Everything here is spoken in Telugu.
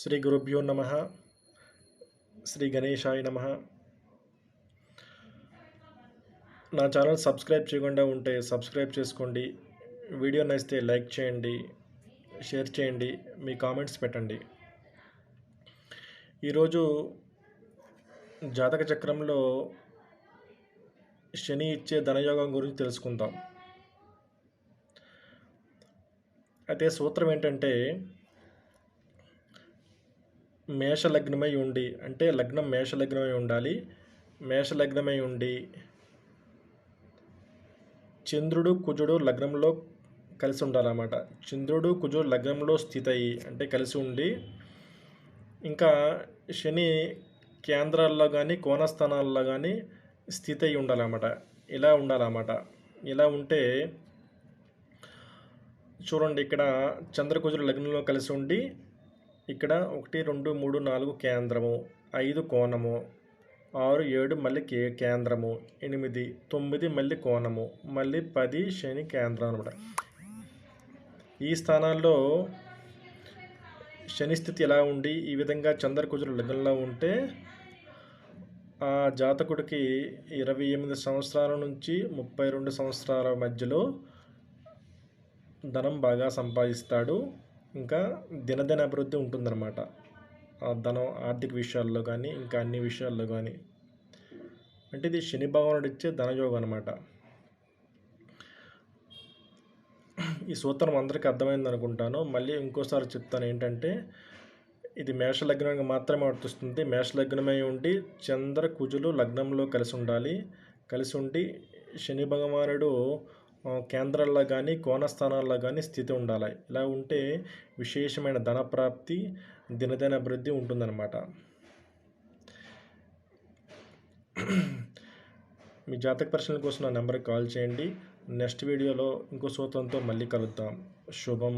శ్రీ గురుభ్యో నమ. శ్రీ గణేశాయ నమ. నా ఛానల్ సబ్స్క్రైబ్ చేయకుండా ఉంటే సబ్స్క్రైబ్ చేసుకోండి. వీడియో నచ్చితే లైక్ చేయండి షేర్ చేయండి మీ కామెంట్స్ పెట్టండి. ఈరోజు జాతక చక్రంలో శని ఇచ్చే ధనయోగం గురించి తెలుసుకుందాం. అయితే సూత్రం ఏంటంటే మేష లగ్నమై ఉండి అంటే లగ్నం మేష లగ్నమై ఉండాలి. మేష లగ్నమై ఉండి చంద్రుడు కుజుడు లగ్నంలో కలిసి ఉండాలన్నమాట. చంద్రుడు కుజుడు లగ్నంలో స్థితి అయ్యి అంటే కలిసి ఉండి ఇంకా శని కేంద్రాల్లో కానీ కోణస్థానాల్లో కానీ స్థితి అయి ఉండాలన్నమాట. ఇలా ఉండాలన్నమాట. ఇలా ఉంటే చూడండి ఇక్కడ చంద్రకుజుడు లగ్నంలో కలిసి ఉండి ఇక్కడ ఒకటి రెండు మూడు నాలుగు కేంద్రము ఐదు కోణము ఆరు ఏడు మళ్ళీ కే కేంద్రము ఎనిమిది తొమ్మిది మళ్ళీ కోణము మళ్ళీ పది శని కేంద్రం అనమాట ఈ స్థానాల్లో శని స్థితి ఎలా ఉండి ఈ విధంగా చంద్రకుజులు లగ్నంలో ఉంటే ఆ జాతకుడికి ఇరవై ఎనిమిది సంవత్సరాల నుంచి ముప్పై రెండు సంవత్సరాల మధ్యలో ధనం బాగా సంపాదిస్తాడు. ఇంకా దినదిన అభివృద్ధి ఉంటుందన్నమాట. ఆ ధనం ఆర్థిక విషయాల్లో కానీ ఇంకా అన్ని విషయాల్లో కానీ అంటే ఇది శని భగవానుడు ఇచ్చే ధనయోగం అనమాట ఈ సూత్రం అందరికీ అర్థమైంది అనుకుంటాను. మళ్ళీ ఇంకోసారి చెప్తాను ఏంటంటే ఇది మేష లగ్నానికి మాత్రమే వర్తిస్తుంది. మేష లగ్నమై ఉండి చంద్ర కుజులు లగ్నంలో కలిసి ఉండాలి. కలిసి ఉండి శని భగవానుడు కేంద్రాల్లో కానీ కోణస్థానాల్లో కానీ స్థితి ఉండాలి. ఇలా ఉంటే విశేషమైన ధన ప్రాప్తి దినదిన అభివృద్ధి ఉంటుందన్నమాట. మీ జాతక ప్రశ్నల కోసం నా నెంబర్కి కాల్ చేయండి. నెక్స్ట్ వీడియోలో ఇంకో సూత్రంతో మళ్ళీ కలుద్దాం. శుభం.